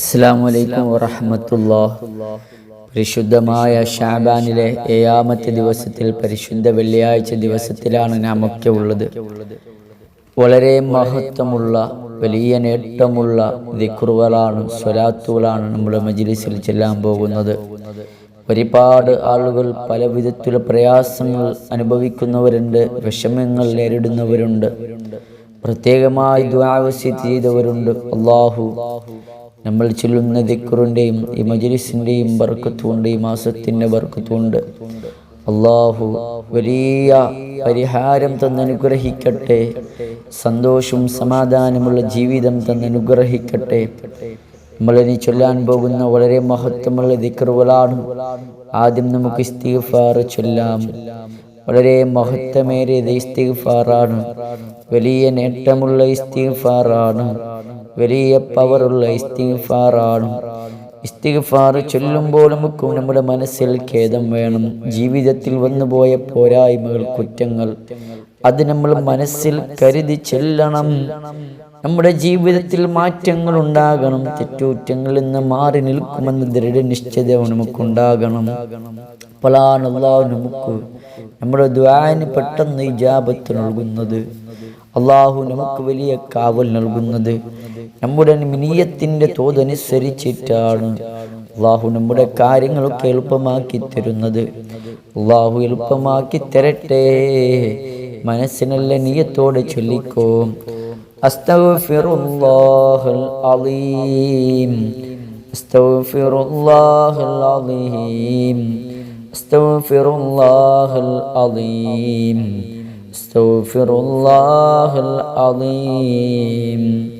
അസ്സാം വലൈക്കും വറഹമത്തുല്ലാ പരിശുദ്ധമായ ഷാബാനിലെ ഏഴാമത്തെ ദിവസത്തിൽ പരിശുദ്ധ വെള്ളിയാഴ്ച ദിവസത്തിലാണ് നാം ഒക്കെ ഉള്ളത്. വളരെ മഹത്വമുള്ള വലിയ നേട്ടമുള്ള ദിക്കുറുകളാണ് സ്വലാത്തുകളാണ് നമ്മുടെ മജിലിസിൽ ചെല്ലാൻ പോകുന്നത്. ഒരുപാട് ആളുകൾ പല വിധത്തിലുള്ള പ്രയാസങ്ങൾ അനുഭവിക്കുന്നവരുണ്ട് വിഷമങ്ങൾ നേരിടുന്നവരുണ്ട്. പ്രത്യേകമായി ദ്വാവസ്യത്ത് ചെയ്തവരുണ്ട്. അള്ളാഹു നമ്മൾ ചൊല്ലുന്ന ദിക്കുറിന്റെയും ഈ മജലിസിന്റെയും ബർക്കത്തുകൊണ്ട് ഈ മാസത്തിന്റെ ബർക്കത്തുകൊണ്ട് അള്ളാഹു വലിയ പരിഹാരം തന്നനുഗ്രഹിക്കട്ടെ സന്തോഷവും സമാധാനമുള്ള ജീവിതം തന്നനുഗ്രഹിക്കട്ടെ. നമ്മളിനി ചൊല്ലാൻ പോകുന്ന വളരെ മഹത്വമുള്ള ദിക്കറുകളാണ് ആദ്യം നമുക്ക് ഇസ്തിഗ്ഫാർ ചൊല്ലാം. വളരെ മഹത്വമേറിയത് ഇസ്തിഗ്ഫാറാണ്. വലിയ നേട്ടമുള്ള ഇസ്തിഗ്ഫാറാണ്. വലിയ പവറുള്ള ഇസ്തിഗ്ഫാറാണ്. ഇസ്തിഗ്ഫാർ ചൊല്ലുമ്പോൾ നമുക്ക് നമ്മുടെ മനസ്സിൽ ഖേദം വേണം. ജീവിതത്തിൽ വന്നുപോയ പോരായ്മകൾ കുറ്റങ്ങൾ അത് നമ്മൾ മനസ്സിൽ കരുതി ചെല്ലണം. നമ്മുടെ ജീവിതത്തിൽ മാറ്റങ്ങൾ ഉണ്ടാകണം. തെറ്റുകുറ്റങ്ങളിൽ നിന്ന് മാറി നിൽക്കുമെന്ന് ദൃഢനിശ്ചയത നമുക്കുണ്ടാകണം. അപ്പോഴാണ് അള്ളാഹു നമുക്ക് നമ്മുടെ ദ്വാന് പെട്ടെന്ന് ഇജാബത്ത് നൽകുന്നത്. അള്ളാഹു നമുക്ക് വലിയ കാവൽ നൽകുന്നത്. നമ്മുടെ മിനിയത്തിന്റെ തോതനുസരിച്ചിട്ടാണ് അള്ളാഹു നമ്മുടെ കാര്യങ്ങളൊക്കെ എളുപ്പമാക്കി തരുന്നത്. അള്ളാഹു എളുപ്പമാക്കി തരട്ടെ. മനസ്സിനല്ല നീയത്തോടെ ചൊല്ലിക്കോ. അസ്തഫിറുല്ലാഹുൽ അലീം. അലീം. അലീം. അലീം.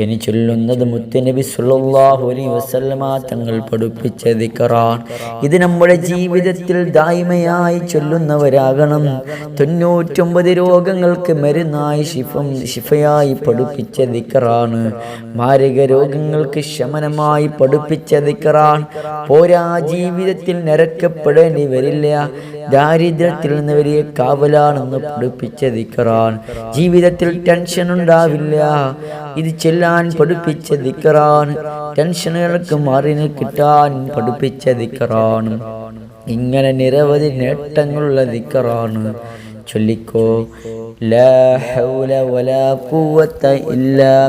ഇനി ചൊല്ലുന്നത് മുത്തനബി സുല്ലാഹു അലൈ വസല്ലമ തങ്ങൾ പഠിപ്പിച്ച ദിക്കറാൻ ഇത് നമ്മുടെ ജീവിതത്തിൽ ദായ്മയായി ചൊല്ലുന്നവരാകണം. തൊണ്ണൂറ്റൊമ്പത് രോഗങ്ങൾക്ക് മരുന്നായി ശിഫം ശിഫയായി പഠിപ്പിച്ച ദിക്കറാണ്. മാരക രോഗങ്ങൾക്ക് ശമനമായി പഠിപ്പിച്ച ദിക്കറാൻ പോരാ ജീവിതത്തിൽ നിരക്കപ്പെടേണ്ടി വരില്ല. ദാരിദ്ര്യത്തിൽ നിന്ന് വലിയ കാവലാണെന്ന് പഠിപ്പിച്ച ദിക്കറാൻ. ജീവിതത്തിൽ ടെൻഷൻ ഉണ്ടാവില്ല. ഇത് ചെല്ലാൻ പഠിപ്പിച്ച ദിക്കറാൻ. ടെൻഷനുകൾക്ക് മാറി കിട്ടാൻ പഠിപ്പിച്ച ദിക്കറാൻ. ഇങ്ങനെ നിരവധി നേട്ടങ്ങളുള്ള ദിക്കറാണ് ചൊല്ലിക്കോ لا حول ولا قوة إلا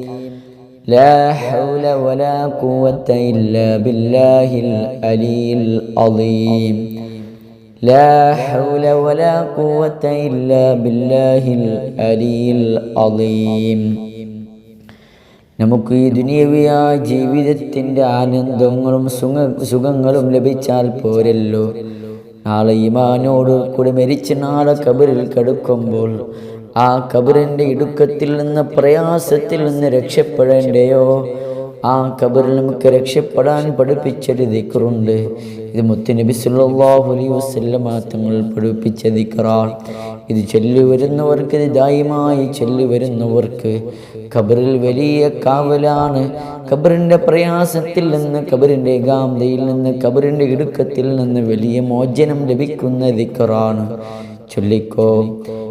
لا حول ولا قوة إلا بالله العلي العظيم. لا حول ولا قوة إلا بالله العلي العظيم. നമുക്ക് ഈ ദുനിയവിയായ ജീവിതത്തിന്റെ ആനന്ദങ്ങളും സുഖ സുഖങ്ങളും ലഭിച്ചാൽ പോരല്ലോ. നാളെ ഈ മാനോട് കൂടി മരിച്ച നാളെ കബറിൽ കടുക്കുമ്പോൾ ആ കബറിന്റെ ഇടുക്കത്തിൽ നിന്ന് പ്രയാസത്തിൽ നിന്ന് രക്ഷപ്പെടേണ്ടയോ? ആ കബറിൽ നമുക്ക് രക്ഷപ്പെടാൻ പഠിപ്പിച്ചൊരു ദിക്കറുണ്ട് ഇത് മുത്തുനബി സല്ലല്ലാഹു അലൈഹി വസല്ലമ തങ്ങൾ പഠിപ്പിച്ച ദിക്കറാൾ ഇത് ചൊല്ലി വരുന്നവർക്ക് ഇത് ദായമായി ചൊല്ലി വരുന്നവർക്ക് ഖബറിൽ വലിയ കാവലാണ്. ഖബറിന്റെ പ്രയാസത്തിൽ നിന്ന് ഖബറിന്റെ ഗാന്ധയിൽ നിന്ന് ഖബറിന്റെ ഇടുക്കത്തിൽ നിന്ന് വലിയ മോചനം ലഭിക്കുന്ന ദിക്കറാണ് ചൊല്ലിക്കോ.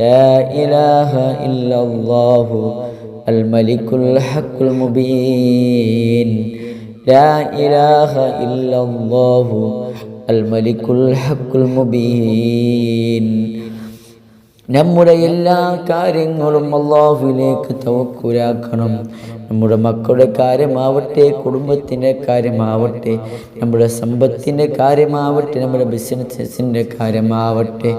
لا إله إلا الله الملك الحق المبين لا إله إلا الله الملك الحق المبين നമ്മുടെ എല്ലാ കാര്യങ്ങളും അള്ളാഹുവിലേക്ക് തവക്കുരാക്കണം നമ്മുടെ മക്കളുടെ കാര്യമാവട്ടെ കുടുംബത്തിന്റെ കാര്യമാവട്ടെ നമ്മുടെ സമ്പത്തിന്റെ കാര്യമാവട്ടെ നമ്മുടെ ബിസിനസ്സിന്റെ കാര്യമാവട്ടെ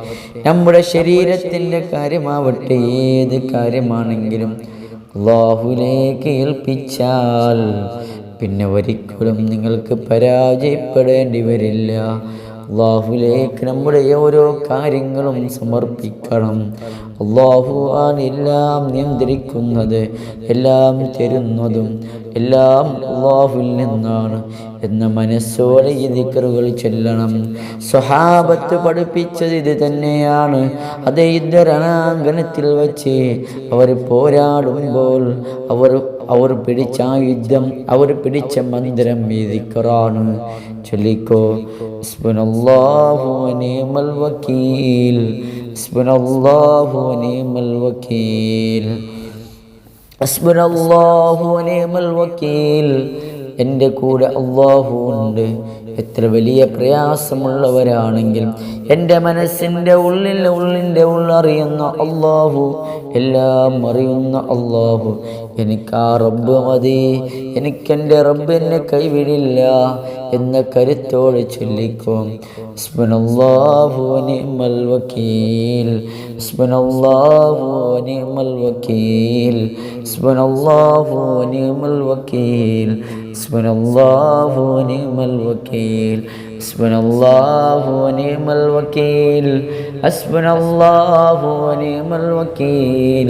നമ്മുടെ ശരീരത്തിന്റെ കാര്യമാവട്ടെ ഏത് കാര്യമാണെങ്കിലും അള്ളാഹുലേക്ക് ഏൽപ്പിച്ചാൽ പിന്നെ ഒരിക്കലും നിങ്ങൾക്ക് പരാജയപ്പെടേണ്ടി വരില്ല. അള്ളാഹുലേക്ക് നമ്മുടെ ഓരോ കാര്യങ്ങളും സമർപ്പിക്കണം. അള്ളാഹു ആണ് എല്ലാം നിയന്ത്രിക്കുന്നത് എല്ലാം തരുന്നതും എല്ലാം അള്ളാഹുവിൽ നിന്നാണ് എന്ന മനസ്സോടെ ഈ ദിക്കറുകൾ ചെല്ലണം. സ്വഹാബത്ത് പഠിപ്പിച്ചത് ഇത് തന്നെയാണ്. അതേ യുദ്ധരണാങ്കണത്തിൽ വച്ച് അവർ പോരാടുമ്പോൾ അവർ അവർ പിടിച്ച യുദ്ധം അവർ പിടിച്ച മന്ദിരം ഈ ദിക്കറാണ് ചൊല്ലിക്കോ ഇസ്ബുനല്ലാഹു നിഅമൽ الله ونعم الوكيل. വക്കീൽ الله ونعم വക്കീൽ എന്റെ കൂടെ അള്ളാഹു ഉണ്ട്. എത്ര വലിയ പ്രയാസമുള്ളവരാണെങ്കിലും എന്റെ മനസ്സിന്റെ ഉള്ളിൽ ഉള്ളിന്റെ ഉള്ളറിയുന്ന അള്ളാഹു എല്ലാം അറിയുന്ന അള്ളാഹു എനിക്ക് ആ റബ്ബ് മതി എനിക്കെൻ്റെ റബ്ബ് എന്നെ കൈവിടില്ല എന്ന കരുത്തോടെ ചൊല്ലിക്കും അസ്ബുനല്ലാഹു നിഅമൽ വക്കീൽ അസ്ബുനല്ലാഹു നിഅമൽ വക്കീൽ അസ്ബുനല്ലാഹു നിഅമൽ വക്കീൽ حسبنا الله ونعم الوكيل حسبنا الله ونعم الوكيل حسبنا الله ونعم الوكيل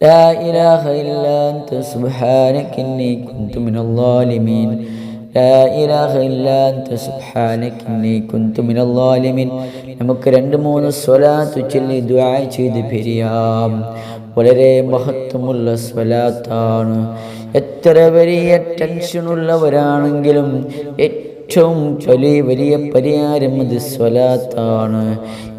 لا إله إلا أنت سبحانك إني كنت من الظالمين لا إله إلا أنت سبحانك إني كنت من الظالمين നമുക്ക് രണ്ട് മൂന്ന് സ്വലാത്ത് ചൊല്ലി ദുആ ചെയ്ത് പിരിയാം വളരെ മഹത്വമുള്ള സ്വലാത്താണ് എത്ര വലിയ ടെൻഷനുള്ളവരാണെങ്കിലും ഏറ്റവും വലിയ വലിയ പരിഹാരം അത് സ്വലാത്താണ്.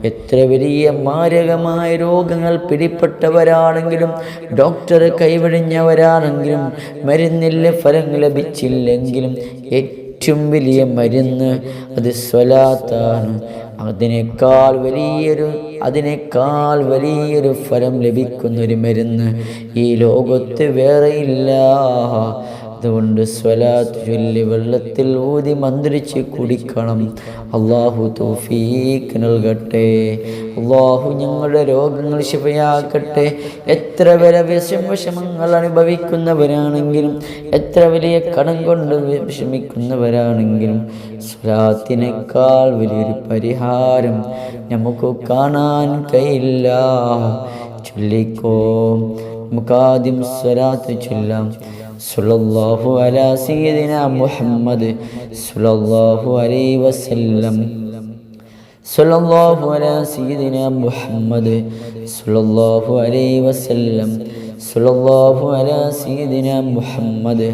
എത്ര വലിയ മാരകമായ രോഗങ്ങൾ പിടിപ്പെട്ടവരാണെങ്കിലും ഡോക്ടർ കൈവഴിഞ്ഞവരാണെങ്കിലും മരുന്നില്ല ഫലം ലഭിച്ചില്ലെങ്കിലും ഏറ്റവും വലിയ മരുന്ന് അത് സ്വലാത്താണ്. അതിനേക്കാൾ വലിയൊരു അതിനേക്കാൾ വലിയൊരു ഫലം ലഭിക്കുന്നൊരു മരുന്ന് ഈ ലോകത്ത് വേറെയില്ല. അതുകൊണ്ട് സ്വലാത്ത് ചൊല്ലി വെള്ളത്തിൽ ഊതി മന്ത്രിച്ച് കുടിക്കണം. അള്ളാഹു തൗഫീക്ക് നൽകട്ടെ. അള്ളാഹു ഞങ്ങളുടെ രോഗങ്ങൾ ശിവയാക്കട്ടെ എത്ര വരെ വിഷം വിഷമങ്ങൾ അനുഭവിക്കുന്നവരാണെങ്കിലും എത്ര വലിയ കടം കൊണ്ട് വിഷമിക്കുന്നവരാണെങ്കിലും സ്വലാത്തിനേക്കാൾ വലിയൊരു പരിഹാരം നമുക്ക് കാണാൻ കഴിയില്ല. ചൊല്ലിക്കോ. നമുക്ക് ആദ്യം സ്വലാത്ത് ചൊല്ലാം. സുലല്ലാഹു അല സീദിന മുഹമ്മദ് സുലല്ലാഹു അലൈ വസല്ലം. സുലല്ലാഹു അല സീദിന മുഹമ്മദ് സുലല്ലാഹു അലൈ വസല്ലം. സുലല്ലാഹു അല സീദിന മുഹമ്മദ്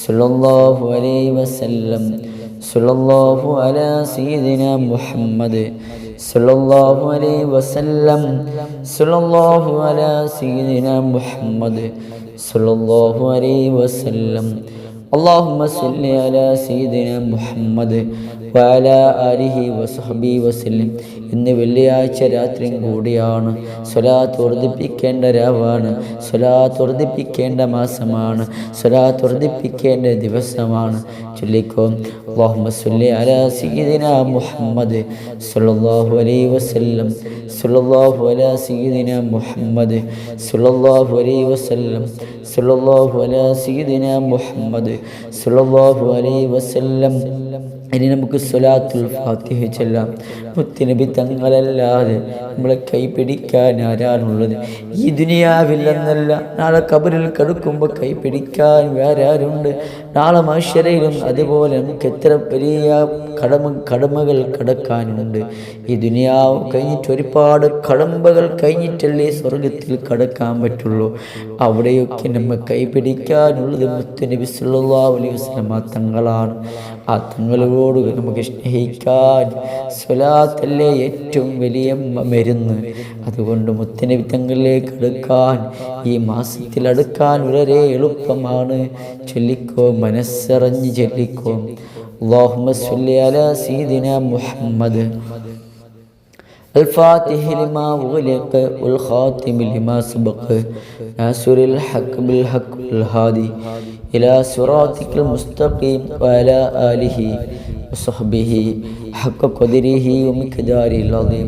സുലല്ലാഹു അലൈ വസല്ലം. സുലല്ലാഹു അല സീദിന മുഹമ്മദ് സുലല്ലാഹു അലൈ വസല്ലം. സുലല്ലാഹു അല സീദിന മുഹമ്മദ് സല്ലല്ലാഹു അലൈഹി വസല്ലം اللهم صل على سيدنا محمد وعلى آله وصحبه وسلم ഇന്ന് വെള്ളിയാഴ്ച രാത്രിയും കൂടിയാണ്. സ്വലാത്ത് വർദ്ധിപ്പിക്കേണ്ട രാവാണ്. സ്വലാത്ത് വർദ്ധിപ്പിക്കേണ്ട മാസമാണ്. സ്വലാത്ത് വർദ്ധിപ്പിക്കേണ്ട ദിവസമാണ്. ചൊല്ലിക്കോ മുഹമ്മദ് സുല്ലി അല സീദിന മുഹമ്മദ് സുല്ലാഹു അലൈ വസ്ല്ലം. സുല്ലാഹു അല സീദിന മുഹമ്മദ് സുല്ലാഹു അലൈ വസ്ല്ലം. സുല്ലാഹു അല സീദിന മുഹമ്മദ് സുല്ലാഹു അലൈ വസ്ല്ലം. ഇനി നമുക്ക് സ്വലാത്തുൽ ഫാത്തിഹ ചെല്ലാം. മുത്തുനബി തങ്ങളല്ലാതെ നമ്മളെ കൈപിടിക്കാൻ ആരാണുള്ളത്? ഈ ദുനിയാവില്ലെന്നല്ല നാളെ കബറിൽ കടുക്കുമ്പോൾ കൈപിടിക്കാൻ വേറെ ആരുണ്ട്? നാളെ മനുഷ്യരയിലും അതുപോലെ നമുക്ക് എത്ര വലിയ കടമ കടമകൾ കടക്കാനുണ്ട്. ഈ ദുനിയാവ് കഴിഞ്ഞിട്ട് ഒരുപാട് കടമ്പകൾ കഴിഞ്ഞിട്ടല്ലേ സ്വർഗത്തിൽ കടക്കാൻ പറ്റുള്ളൂ. അവിടെയൊക്കെ നമ്മൾ കൈപിടിക്കാനുള്ളത് മുത്തുനബി സല്ലല്ലാഹു അലൈഹി വസല്ലമ തങ്ങളാണ്. ആ തങ്ങളോട് നമുക്ക് സ്നേഹിക്കാൻ സ്വലാത്തല്ലേ ഏറ്റവും വലിയ മരുന്ന്. അതുകൊണ്ട് മുത്തനബി തങ്ങളിലേക്ക് അടുക്കാൻ ഈ മാസത്തിൽ അടുക്കാൻ വളരെ എളുപ്പമാണ് ചൊല്ലിക്കോ മനസ്സറിഞ്ഞ് ചൊല്ലിക്കോ اللهم صل على سيدنا محمد الفاتح لما أغلق والخاتم لما سبق ناصر الحق بالحق والهادي إلى صراطك المستقيم وعلى آله وصحبه حق قدره ومقداره العظيم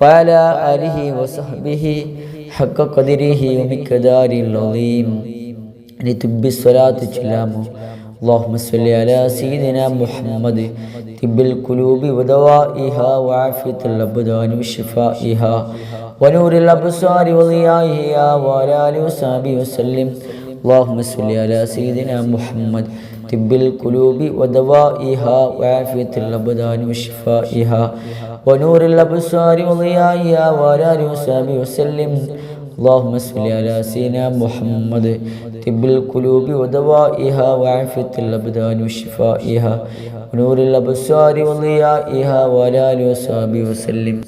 وعلى آله وصحبه حق قدره ومقدار العظيم لتب الصلاة جلامه اللهم صل على سيدنا محمد طب القلوب ودوائها وعافية الأبدان وشفائها ونور الأبصار وضيائها وعلى آله وصحبه وسلم اللهم صل على سيدنا محمد طب القلوب ودوائها وعافية الأبدان وشفائها ونور الأبصار وضيائها وعلى آله وصحبه وسلم اللهم صل على سيدنا محمد طب القلوب ودوائها وعافية الأبدان وشفائها ونور الأبصار وضيائها وعلى آله وصحبه وسلم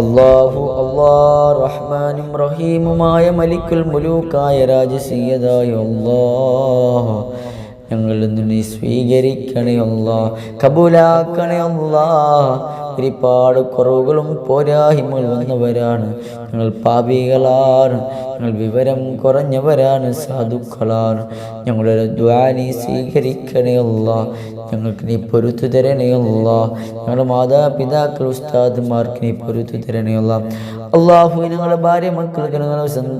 അള്ളാഹു അള്ളാ റഹ്മാനും റഹീമുമായ മലിക്കുൽ മുലൂക്കായ രാജസീയതായ അള്ളാഹ് ഞങ്ങളിൽ നിന്ന് നീ സ്വീകരിക്കണേ അല്ലാ കബൂലാക്കണേ ഒരുപാട് കുറവുകളും പോരായ്മകൾ വന്നവരാണ്. ഞങ്ങൾ പാപികളാണ്. ഞങ്ങൾ വിവരം കുറഞ്ഞവരാണ് സാധുക്കളാണ്. ഞങ്ങളുടെ ദ്വാനി സ്വീകരിക്കണേ ഞങ്ങൾക്ക് നീ പൊരുത്തു തരണേ ഞങ്ങളുടെ മാതാപിതാക്കൾ ഉസ്താദുമാർക്ക് നീ പൊരുത്തു തരണേ അള്ളാഹു ഞങ്ങളുടെ ഭാര്യ മക്കൾക്ക്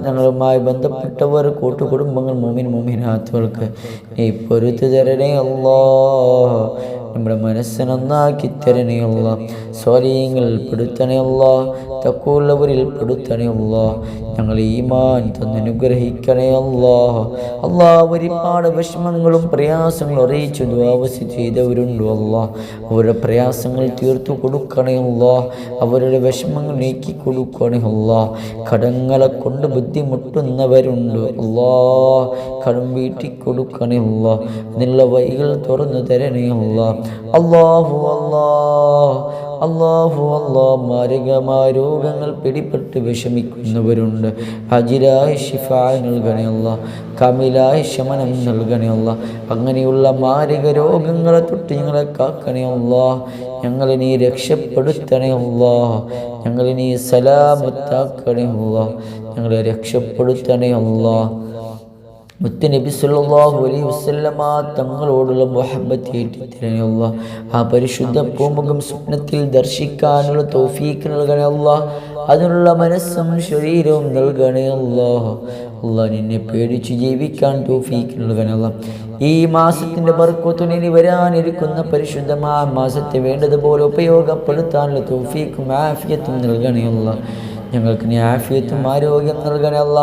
ഞങ്ങളുമായി ബന്ധപ്പെട്ടവർ കൂട്ടുകുടുംബങ്ങൾ മോമിൻ മോമിനാത്തുകൾക്ക് നീ പൊരുത്തു തരണേ അല്ലോ നമ്മുടെ മനസ്സിനൊന്നാക്കി തരണേ അള്ളോ സ്വലീങ്ങൾ പെടുത്തണേ പെടുത്തണയുള്ള തക്കുള്ളവരിൽ പെടുത്തണയുള്ള ഞങ്ങൾ ഈമാൻ തന്നനുഗ്രഹിക്കണേ അല്ലാ അല്ലാ ഒരുപാട് വിഷമങ്ങളും പ്രയാസങ്ങളും അറിയിച്ചു ദ്വാവസി ചെയ്തവരുണ്ടോ അല്ല അവരുടെ പ്രയാസങ്ങൾ തീർത്തു കൊടുക്കണേ അല്ല അവരുടെ വിഷമങ്ങൾ നീക്കി കൊടുക്കണേ അല്ല കടങ്ങളെ കൊണ്ട് ബുദ്ധിമുട്ടുന്നവരുണ്ട് അല്ലാ കടം വീട്ടി കൊടുക്കണേ അല്ല അതിനുള്ള തുറന്നു തരണേ അല്ല അള്ളാഹു അല്ലാ അള്ളാഹു അള്ളാ മാരകമായ രോഗങ്ങൾ പിടിപെട്ട് വിഷമിക്കുന്നവരുണ്ട്. ഹജിരായ ഷിഫായ നൽകണയുള്ള കമിലായ ശമനം നൽകണയുള്ള അങ്ങനെയുള്ള മാരക രോഗങ്ങളെ തൊട്ട് ഞങ്ങളെ കാക്കണേ അല്ല ഞങ്ങളെ നീ രക്ഷപ്പെടുത്തണേ അല്ല ഞങ്ങളെ നീ സലാമത്താക്കണേ അല്ല ഞങ്ങളെ രക്ഷപ്പെടുത്തണേ അല്ലാ മുത്തുനബി സല്ലല്ലാഹു അലൈഹി വസല്ലമ തങ്ങളോടുള്ള മുഹബത്ത് ഏറ്റിത്തരണയുള്ള ആ പരിശുദ്ധ പൂമുഖം സ്വപ്നത്തിൽ ദർശിക്കാനുള്ള തൗഫീഖ് നൽകണേ അല്ലാ അതിനുള്ള മനസ്സും ശരീരവും നൽകണേ അള്ളാഹ് നിന്നെ പേടിച്ച് ജീവിക്കാൻ തൗഫീഖ് നൽകണേ അല്ലാ ഈ മാസത്തിന്റെ ബർക്കത്തുനിനി വരാനിരിക്കുന്ന പരിശുദ്ധമായ മാസത്തെ വേണ്ടതുപോലെ ഉപയോഗപ്പെടുത്താനുള്ള തോഫീക്കും ആഫിയത്തും നൽകണേ അല്ലാ ഞങ്ങൾക്ക് നീ ആഫിയത്തും ആരോഗ്യം നൽകണേ അല്ല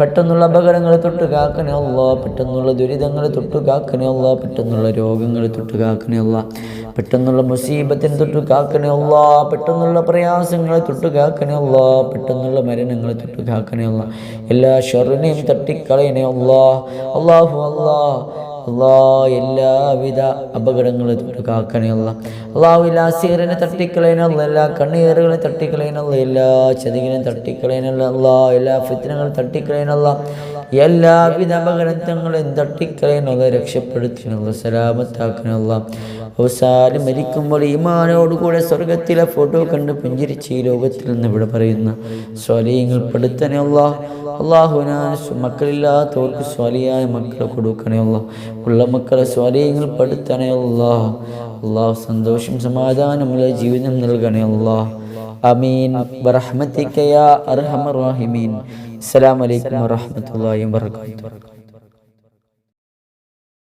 പെട്ടെന്നുള്ള അപകടങ്ങളെ തൊട്ട് കാക്കണേ അല്ല പെട്ടെന്നുള്ള ദുരിതങ്ങളെ തൊട്ട് കാക്കണേ അല്ല പെട്ടെന്നുള്ള രോഗങ്ങളെ തൊട്ട് കാക്കണേ അല്ല പെട്ടെന്നുള്ള മുസീബത്തിന് തൊട്ട് കാക്കണേ അല്ല പെട്ടെന്നുള്ള പ്രയാസങ്ങളെ തൊട്ട് കാക്കണേ അല്ല പെട്ടെന്നുള്ള മരണങ്ങളെ തൊട്ട് കാക്കണേ അല്ല എല്ലാ ഷെറിനെയും തട്ടിക്കളയണേ അല്ലാ അള്ളാഹു അല്ലാ അള്ളാ എല്ലാവിധ അപകടങ്ങളും തൊട്ട് അള്ളാഹു എല്ലാ സീറിനെ തട്ടിക്കളയനല്ല എല്ലാ കണ്ണീറുകളെ തട്ടിക്കളയനല്ല എല്ലാ ചതികളെയും തട്ടിക്കളയനല്ല അള്ളാ എല്ലാ ഫിത്തിനങ്ങളും തട്ടിക്കളയനല്ല എല്ലാവിധ അപകടങ്ങളെയും തട്ടിക്കളയനുള്ള രക്ഷപ്പെടുത്തണല്ല സലാമത്താക്കണല്ല അവസാനം മരിക്കുമ്പോൾ ഈമാനോടുകൂടെ സ്വർഗത്തിലെ ഫോട്ടോ കണ്ട് പുഞ്ചിരിച്ച് ഈ ലോകത്തിൽ നിന്ന് ഇവിടെ പറയുന്ന സ്വലീങ്ങൾ പെടുത്തനെ ഉള്ള അള്ളാഹുനാ മക്കളില്ലാത്തവർക്ക് സ്വാലിയായ മക്കളെ കൊടുക്കണേ അല്ല ഉള്ള മക്കളെ സ്വാലിയങ്ങൾ പെടുത്തണേ അല്ലാ അള്ളാഹു സന്തോഷം സമാധാനമുള്ള ജീവിതം നൽകണേ അല്ലാ അമീൻ ബറഹ്മത്തിക്കയ അർഹമർ റാഹിമീൻ. അസ്സലാമു അലൈക്കും വറഹ്മത്തുള്ളാഹി വബറകാതുഹു.